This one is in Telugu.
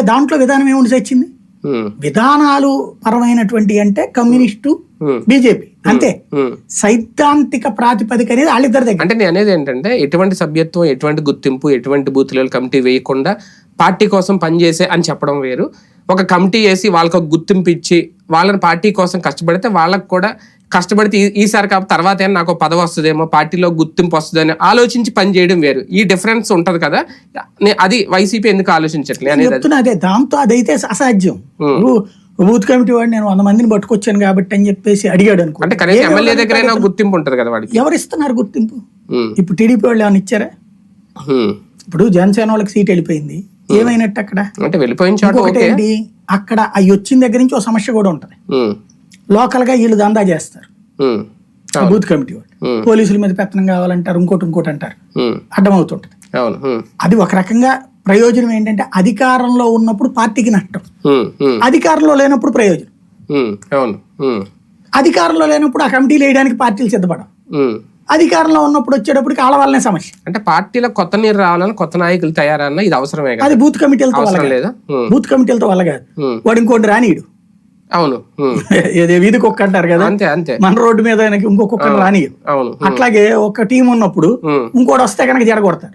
ఇంకా దాంట్లో విధానం ఏముండి వచ్చింది ఉమ్, విధానాలు పరమైనటువంటి అంటే కమ్యూనిస్టు బీజేపీ. అంతే. సైద్ధాంతిక ప్రాతిపదిక అనేది వాళ్ళిద్దరి దగ్గర. అంటే నేను అనేది ఏంటంటే ఎటువంటి సభ్యత్వం ఎటువంటి గుర్తింపు ఎటువంటి బూత్ లెవెల్ కమిటీ వేయకుండా పార్టీ కోసం పనిచేసే అని చెప్పడం వేరు. ఒక కమిటీ వేసి వాళ్ళకి ఒక గుర్తింపు ఇచ్చి వాళ్ళని పార్టీ కోసం కష్టపడితే వాళ్ళకి కూడా కష్టపడితే ఈసారి కాకపోతే తర్వాత నాకు పదవి వస్తుందేమో పార్టీలో గుర్తింపు వస్తుందని ఆలోచించి పని చేయడం వేరు. ఈ డిఫరెన్స్ ఉంటది కదా. అది వైసీపీ ఎందుకు ఆలోచించట్లే అనేది అది. దాంతో అదైతే అసాధ్యం. బూత్ కమిటీ వాడు నేను వంద మందిని పట్టుకొచ్చాను కాబట్టి అని చెప్పేసి అడిగాడు అనుకో. అంటే కనీసం ఏ ఎమ్మెల్యే ఒక గుర్తింపు ఉంటది కదా వాడికి. ఎవరు ఇస్తున్నారు గుర్తింపు ఇప్పుడు టీడీపీ వాళ్ళు ఏమైనా ఇచ్చారా. ఇప్పుడు జనసేన వాళ్ళకి సీట్ వెళ్ళిపోయింది. ఏమైనట్టు అక్కడ? అంటే ఏంటి? అక్కడ అవి వచ్చిన దగ్గర నుంచి ఒక సమస్య కూడా ఉంటది. ఉమ్, లోకల్గా వీళ్ళు దందా చేస్తారు. బూత్ కమిటీ వాళ్ళు. పోలీసుల మీద పెత్తనం కావాలంటారు ఇంకోటి ఇంకోటి అంటారు. అడ్డమవుతుంటది. అది ఒక రకంగా ప్రయోజనం ఏంటంటే అధికారంలో ఉన్నప్పుడు పార్టీకి నష్టం. అధికారంలో లేనప్పుడు ప్రయోజనం. అధికారంలో లేనప్పుడు ఆ కమిటీలు వేయడానికి పార్టీలు సిద్ధపడవు. ఉమ్. అధికారంలో ఉన్నప్పుడు వచ్చేటప్పటికి ఆడవాళ్ళనే సమస్య. అంటే పార్టీలో కొత్త నీరు రావాలని కొత్త నాయకులు తయారన్న ఇది అవసరమే కదా? అది బూత్ కమిటీలతో. లేదా? బూత్ కమిటీలతో వల్ల కాదు. వాడు ఇంకోటి రానీయుడు అవును. ఏదో వీధి కుక్క అంటారు కదా? అంతే అంతే. మన రోడ్డు మీద ఇంకొక కుక్కను రానియరు అవును. అట్లాగే ఒక టీం ఉన్నప్పుడు ఇంకోటి వస్తే కనుక జడగొడతారు